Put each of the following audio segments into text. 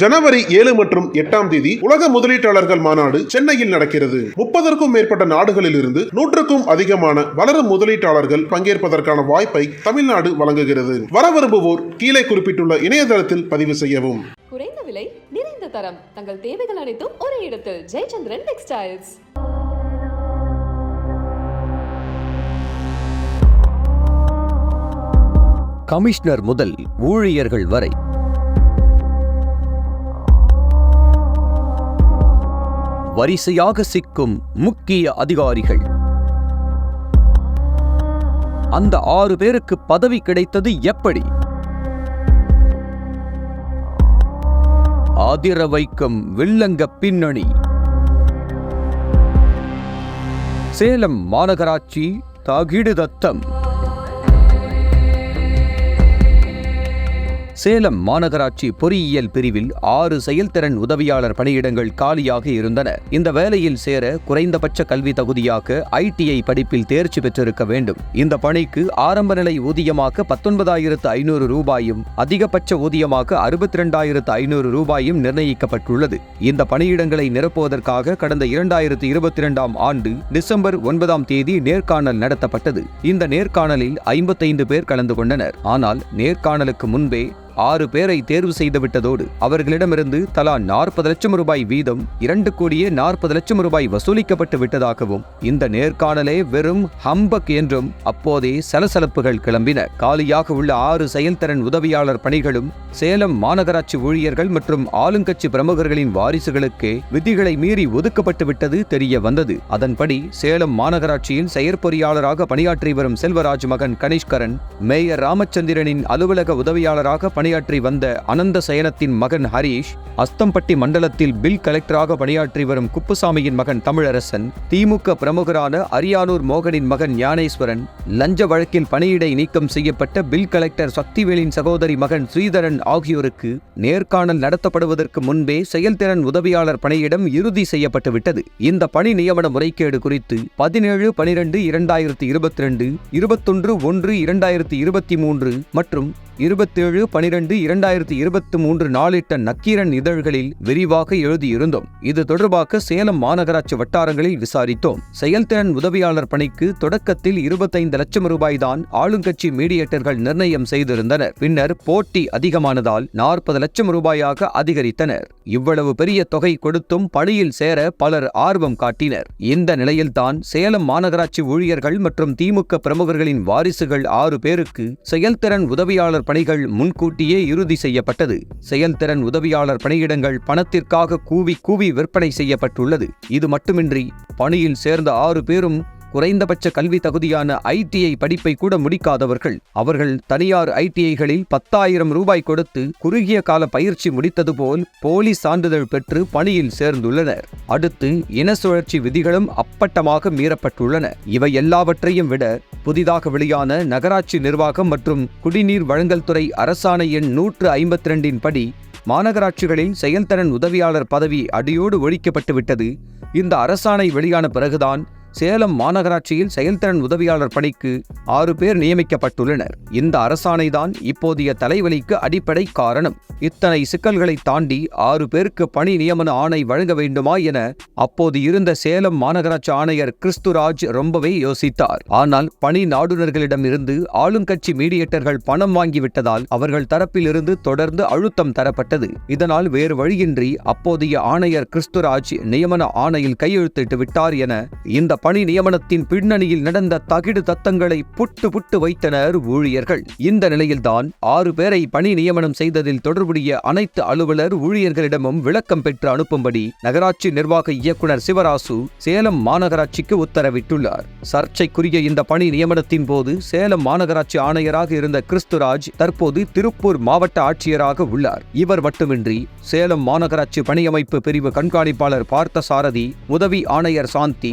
ஜனவரி ஏழு மற்றும் எட்டாம் தேதி உலக முதலீட்டாளர்கள் மாநாடு சென்னையில் நடக்கிறது. முப்பதற்கும் மேற்பட்ட நாடுகளில் இருந்து நூற்றுக்கும் அதிகமான வளரும் முதலீட்டாளர்கள் பங்கேற்பதற்கான வாய்ப்பை தமிழ்நாடு வழங்குகிறது. வர விரும்புவோர் கீழே குறிப்பிட்டுள்ள இணையதளத்தில் பதிவு செய்யவும். குறைந்த விலை நிறைந்த தரம். தங்கள் தேவைகள் அனைத்தும் ஒரே இடத்தில். ஜெயச்சந்திரன் டெக்ஸ்டைல்ஸ். கமிஷனர் முதல் ஊழியர்கள் வரை வரிசையாக சிக்கும் முக்கிய அதிகாரிகள். அந்த ஆறு பேருக்கு பதவி கிடைத்தது எப்படி? ஆதிர வைக்கும் வில்லங்க பின்னணி. சேலம் மாநகராட்சி தகிடு தத்தம். சேலம் மாநகராட்சி பொறியியல் பிரிவில் ஆறு செயல்திறன் உதவியாளர் பணியிடங்கள் காலியாக இருந்தன. இந்த வேலையில் சேர குறைந்தபட்ச கல்வி தகுதியாக ஐடிஐ படிப்பில் தேர்ச்சி பெற்றிருக்க வேண்டும். இந்த பணிக்கு ஆரம்ப நிலை ஊதியமாக பத்தொன்பதாயிரத்து ஐநூறு ரூபாயும் அதிகபட்ச ஊதியமாக அறுபத்தி இரண்டாயிரத்து ஐநூறு ரூபாயும் நிர்ணயிக்கப்பட்டுள்ளது. இந்த பணியிடங்களை நிரப்புவதற்காக கடந்த இரண்டாயிரத்து இருபத்தி இரண்டாம் ஆண்டு டிசம்பர் ஒன்பதாம் தேதி நேர்காணல் நடத்தப்பட்டது. இந்த நேர்காணலில் ஐம்பத்தைந்து பேர் கலந்து கொண்டனர். ஆனால் நேர்காணலுக்கு முன்பே ஆறு பேரை தேர்வு செய்துவிட்டதோடு அவர்களிடமிருந்து தலா நாற்பது லட்சம் ரூபாய் வீதம் இரண்டு கோடியே நாற்பது லட்சம் ரூபாய் வசூலிக்கப்பட்டு விட்டதாகவும் இந்த நேர்காணலே வெறும் ஹம்பக் என்றும் அப்போதே சலசலப்புகள் கிளம்பின. காலியாக உள்ள ஆறு செயல்திறன் உதவியாளர் பணிகளும் சேலம் மாநகராட்சி ஊழியர்கள் மற்றும் ஆளுங்கட்சி பிரமுகர்களின் வாரிசுகளுக்கே விதிகளை மீறி ஒதுக்கப்பட்டு விட்டது தெரிய வந்தது. அதன்படி சேலம் மாநகராட்சியின் செயற்பொறியாளராக பணியாற்றி வரும் செல்வராஜ் மகன் கனிஷ்கரன் மேயர் ராமச்சந்திரனின் அலுவலக உதவியாளராக பணி பணியாற்றி வந்த அனந்த சயனத்தின் மகன் ஹரீஷ் அஸ்தம்பட்டி மண்டலத்தில் பில் கலெக்டராக பணியாற்றி வரும் குப்புசாமியின் மகன் தமிழரசன் திமுக பிரமுகரான அரியானூர் மோகனின் மகன் ஞானேஸ்வரன் லஞ்ச வழக்கில் பணியிடை நீக்கம் செய்யப்பட்ட பில் கலெக்டர் சக்திவேலின் சகோதரி மகன் ஸ்ரீதரன் ஆகியோருக்கு நேர்காணல் நடத்தப்படுவதற்கு முன்பே செயல்திறன் உதவியாளர் பணியிடம் இறுதி செய்யப்பட்டுவிட்டது. இந்த பணி நியமன முறைகேடு குறித்து பதினேழு பனிரெண்டு இரண்டாயிரத்தி இருபத்தி ரெண்டு இருபத்தொன்று ஒன்று இரண்டாயிரத்தி இருபத்தி மூன்று மற்றும் இருபத்தேழு பனிரெண்டு இரண்டாயிரத்தி இருபத்தி மூன்று நாளிட்ட நக்கீரன் இதழ்களில் விரிவாக எழுதியிருந்தோம். இது தொடர்பாக சேலம் மாநகராட்சி வட்டாரங்களில் விசாரித்தோம். செயல்திறன் உதவியாளர் பணிக்கு தொடக்கத்தில் இருபத்தைந்து லட்சம் ரூபாய் தான் ஆளுங்கட்சி மீடியேட்டர்கள் நிர்ணயம் செய்திருந்தனர். பின்னர் போட்டி அதிகமானதால் நாற்பது லட்சம் ரூபாயாக அதிகரித்தனர். இவ்வளவு பெரிய தொகை கொடுத்தும் பணியில் சேர பலர் ஆர்வம் காட்டினர். இந்த நிலையில்தான் சேலம் மாநகராட்சி ஊழியர்கள் மற்றும் திமுக பிரமுகர்களின் வாரிசுகள் ஆறு பேருக்கு செயல்திறன் உதவியாளர் பணிகள் முன்கூட்டியே இறுதி செய்யப்பட்டது. செயல்திறன் உதவியாளர் பணியிடங்கள் பணத்திற்காக கூவி கூவி விற்பனை செய்யப்பட்டுள்ளது. இது மட்டுமின்றி பணியில் சேர்ந்த ஆறு பேரும் குறைந்தபட்ச கல்வி தகுதியான ஐடிஐ படிப்பை கூட முடிக்காதவர்கள் அவர்கள் தனியார் ஐடிஐகளில் பத்தாயிரம் ரூபாய் கொடுத்து குறுகிய கால பயிற்சி முடித்தது போல் போலி சான்றிதழ் பெற்று பணியில் சேர்ந்துள்ளனர். அடுத்து இன சுழற்சி விதிகளும் அப்பட்டமாக மீறப்பட்டுள்ளன. இவை எல்லாவற்றையும் விட புதிதாக வெளியான நகராட்சி நிர்வாகம் மற்றும் குடிநீர் வழங்கல் துறை அரசாணை எண் நூற்று ஐம்பத்தி ரெண்டின் படி மாநகராட்சிகளில் செயல்திறன் உதவியாளர் பதவி அடியோடு ஒழிக்கப்பட்டுவிட்டது. இந்த அரசாணை வெளியான பிறகுதான் சேலம் மாநகராட்சியில் செயல்திறன் உதவியாளர் பணிக்கு ஆறு பேர் நியமிக்கப்பட்டுள்ளனர். இந்த அரசாணைதான் இப்போதைய தலைவலிக்கு அடிப்படை காரணம். இத்தனை சிக்கல்களை தாண்டி ஆறு பேருக்கு பணி நியமன ஆணை வழங்க வேண்டுமா என அப்போது இருந்த சேலம் மாநகராட்சி ஆணையர் கிறிஸ்துராஜ் ரொம்பவே யோசித்தார். ஆனால் பணி நாடுனர்களிடமிருந்து ஆளுங்கட்சி மீடியேட்டர்கள் பணம் வாங்கிவிட்டதால் அவர்கள் தரப்பிலிருந்து தொடர்ந்து அழுத்தம் தரப்பட்டது. இதனால் வேறு வழியின்றி அப்போதைய ஆணையர் கிறிஸ்துராஜ் நியமன ஆணையில் கையெழுத்திட்டு விட்டார் என இந்த பணி நியமனத்தின் பின்னணியில் நடந்த தகிடு தத்தங்களை புட்டு புட்டு வைத்தனர் ஊழியர்கள். இந்த நிலையில்தான் ஆறு பேரை பணி நியமனம் செய்ததில் தொடர்புடைய அனைத்து அலுவலர் ஊழியர்களிடமும் விளக்கம் பெற்று அனுப்பும்படி நகராட்சி நிர்வாக இயக்குனர் சிவராசு சேலம் மாநகராட்சிக்கு உத்தரவிட்டுள்ளார். சர்ச்சைக்குரிய இந்த பணி நியமனத்தின் போது சேலம் மாநகராட்சி ஆணையராக இருந்த கிறிஸ்துராஜ் தற்போது திருப்பூர் மாவட்ட ஆட்சியராக உள்ளார். இவர் மட்டுமின்றி சேலம் மாநகராட்சி பணியமைப்பு பிரிவு கண்காணிப்பாளர் பார்த்தசாரதி உதவி ஆணையர் சாந்தி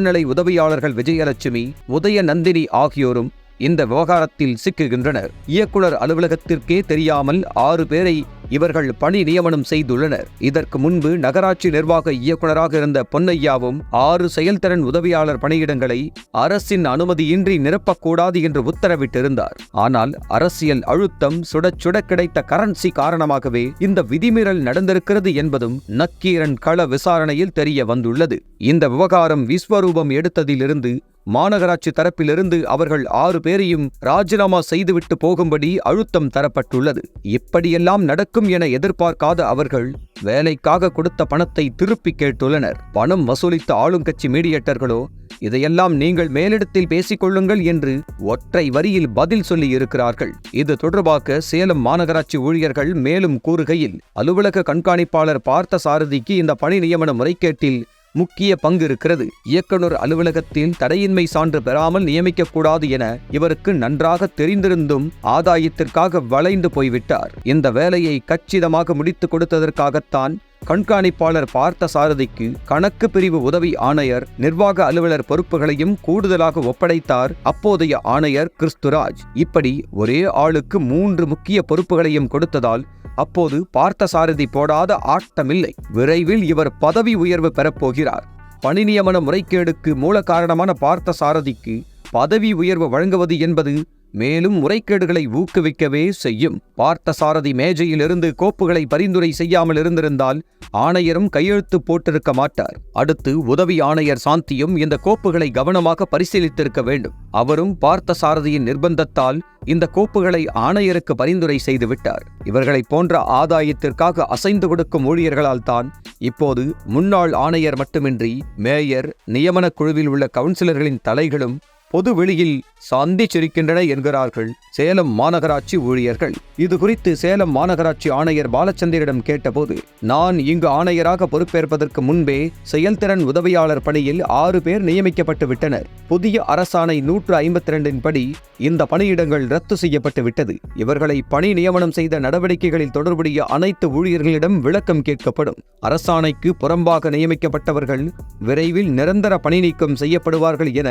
இளநிலை உதவியாளர்கள் விஜயலட்சுமி உதய நந்தினி ஆகியோரும் இந்த விவகாரத்தில் சிக்குகின்றனர். இயக்குனர் அலுவலகத்திற்கே தெரியாமல் ஆறு பேரை இவர்கள் பணி நியமனம் செய்துள்ளனர். இதற்கு முன்பு நகராட்சி நிர்வாக இயக்குநராக இருந்த பொன்னையாவும் ஆறு செயல்திறன் உதவியாளர் பணியிடங்களை அரசின் அனுமதியின்றி நிரப்பக்கூடாது என்று உத்தரவிட்டிருந்தார். ஆனால் அரசியல் அழுத்தம் சுட சுட கிடைத்த கரன்சி காரணமாகவே இந்த விதிமீறல் நடந்திருக்கிறது என்பதும் நக்கீரன் கள விசாரணையில் தெரிய வந்துள்ளது. இந்த விவகாரம் விஸ்வரூபம் எடுத்ததிலிருந்து மாநகராட்சி தரப்பிலிருந்து அவர்கள் ஆறு பேரையும் ராஜினாமா செய்துவிட்டு போகும்படி அழுத்தம் தரப்பட்டுள்ளது. இப்படியெல்லாம் நடக்கும் என எதிர்பார்க்காத அவர்கள் வேலைக்காக கொடுத்த பணத்தை திருப்பி கேட்டுள்ளனர். பணம் வசூலித்த ஆளுங்கட்சி மீடியேட்டர்களோ இதையெல்லாம் நீங்கள் மேலிடத்தில் பேசிக் கொள்ளுங்கள் என்று ஒற்றை வரியில் பதில் சொல்லி இருக்கிறார்கள் இது தொடர்பாக சேலம் மாநகராட்சி ஊழியர்கள் மேலும் கூறுகையில் அலுவலக கண்காணிப்பாளர் பார்த்த சாரதிக்கு இந்த பணி நியமன முறைகேட்டில் முக்கிய பங்கு இருக்கிறது. இயக்குனர் அலுவலகத்தில் தடையின்மை சான்று பெறாமல் நியமிக்கக்கூடாது என இவருக்கு நன்றாக தெரிந்திருந்தும் ஆதாயத்திற்காக வளைந்து போய்விட்டார். இந்த வேலையை கச்சிதமாக முடித்துக் கொடுத்ததற்காகத்தான் கண்காணிப்பாளர் பார்த்த சாரதிக்கு கணக்கு பிரிவு உதவி ஆணையர் நிர்வாக அலுவலர் பொறுப்புகளையும் கூடுதலாக ஒப்படைத்தார். அப்போதைய ஆணையர் கிறிஸ்துராஜ். இப்படி ஒரே ஆளுக்கு மூன்று முக்கிய பொறுப்புகளையும் கொடுத்ததால் அப்போது பார்த்தசாரதி போடாத ஆட்டமில்லை. விரைவில் இவர் பதவி உயர்வு பெறப்போகிறார் பணி நியமன முறைகேடுக்கு மூல காரணமான பார்த்த சாரதிக்கு பதவி உயர்வு வழங்குவது என்பது மேலும் முறைகேடுகளை ஊக்குவிக்கவே செய்யும். பார்த்த சாரதி மேஜையிலிருந்து கோப்புகளை பரிந்துரை செய்யாமல் இருந்திருந்தால் ஆணையரும் கையெழுத்து போட்டிருக்க மாட்டார். அடுத்து உதவி ஆணையர் சாந்தியும் இந்த கோப்புகளை கவனமாக பரிசீலித்திருக்க வேண்டும். அவரும் பார்த்த சாரதியின் நிர்பந்தத்தால் இந்த கோப்புகளை ஆணையருக்கு பரிந்துரை செய்து விட்டார் இவர்களைப் போன்ற ஆதாயத்திற்காக அசைந்து கொடுக்கும் ஊழியர்களால் தான் இப்போது முன்னாள் ஆணையர் மட்டுமின்றி மேயர் நியமனக் குழுவில் உள்ள கவுன்சிலர்களின் தலைகளும் பொது வெளியில் சந்திச்சிருக்கின்றன என்கிறார்கள் சேலம் மாநகராட்சி ஊழியர்கள். இது குறித்து சேலம் மாநகராட்சி ஆணையர் பாலச்சந்திரிடம் கேட்டபோது நான் இங்கு ஆணையராக பொறுப்பேற்பதற்கு முன்பே செயல்திறன் உதவியாளர் பணியில் ஆறு பேர் நியமிக்கப்பட்டு விட்டனர். புதிய அரசாணை நூற்று ஐம்பத்தி ரெண்டின் படி இந்த பணியிடங்கள் ரத்து செய்யப்பட்டு விட்டது. இவர்களை பணி நியமனம் செய்த நடவடிக்கைகளில் தொடர்புடைய அனைத்து ஊழியர்களிடம் விளக்கம் கேட்கப்படும். அரசாணைக்கு புறம்பாக நியமிக்கப்பட்டவர்கள் விரைவில் நிரந்தர பணி நீக்கம் செய்யப்படுவார்கள் என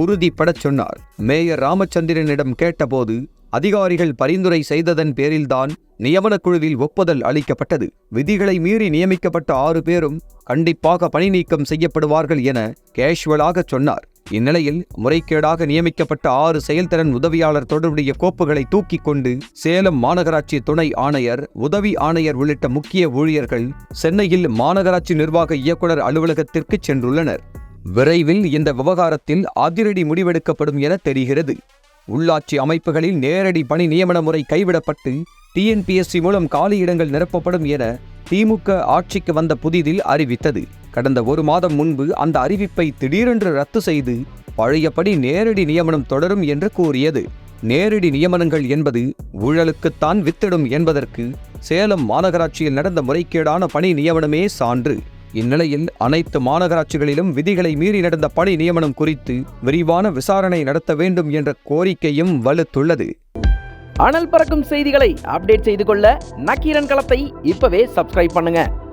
உறுதி உறுதிப்படச் சொன்னார். மேயர் ராமச்சந்திரனிடம் கேட்டபோது அதிகாரிகள் பரிந்துரை செய்ததன் பேரில்தான் நியமனக் குழுவில் ஒப்புதல் அளிக்கப்பட்டது. விதிகளை மீறி நியமிக்கப்பட்ட ஆறு பேரும் கண்டிப்பாக பணி நீக்கம் செய்யப்படுவார்கள் என கேஷுவலாக சொன்னார். இந்நிலையில் முறைகேடாக நியமிக்கப்பட்ட ஆறு செயல்திறன் உதவியாளர் தொடர்புடைய கோப்புகளை தூக்கிக் கொண்டு சேலம் மாநகராட்சி துணை ஆணையர் உதவி ஆணையர் உள்ளிட்ட முக்கிய ஊழியர்கள் சென்னையில் மாநகராட்சி நிர்வாக இயக்குனர் அலுவலகத்திற்கு சென்றுள்ளனர். விரைவில் இந்த விவகாரத்தில் அதிரடி முடிவெடுக்கப்படும் என தெரிகிறது. உள்ளாட்சி அமைப்புகளில் நேரடி பணி நியமன முறை கைவிடப்பட்டு டிஎன்பிஎஸ்சி மூலம் காலியிடங்கள் நிரப்பப்படும் என திமுக ஆட்சிக்கு வந்த புதிதில் அறிவித்தது. கடந்த ஒரு மாதம் முன்பு அந்த அறிவிப்பை திடீரென்று ரத்து செய்து பழையபடி நேரடி நியமனம் தொடரும் என்று கூறியது. நேரடி நியமனங்கள் என்பது ஊழலுக்குத்தான் வித்திடும் என்பதற்கு சேலம் மாநகராட்சியில் நடந்த முறைகேடான பணி நியமனமே சான்று. இந்நிலையில் அனைத்து மாநகராட்சிகளிலும் விதிகளை மீறி நடந்த பணி நியமனம் குறித்து விரிவான விசாரணை நடத்த வேண்டும் என்ற கோரிக்கையும் வலுத்துள்ளது. அனல் பறக்கும் செய்திகளை அப்டேட் செய்து கொள்ள நக்கீரன் களத்தை இப்பவே சப்ஸ்கிரைப் பண்ணுங்க.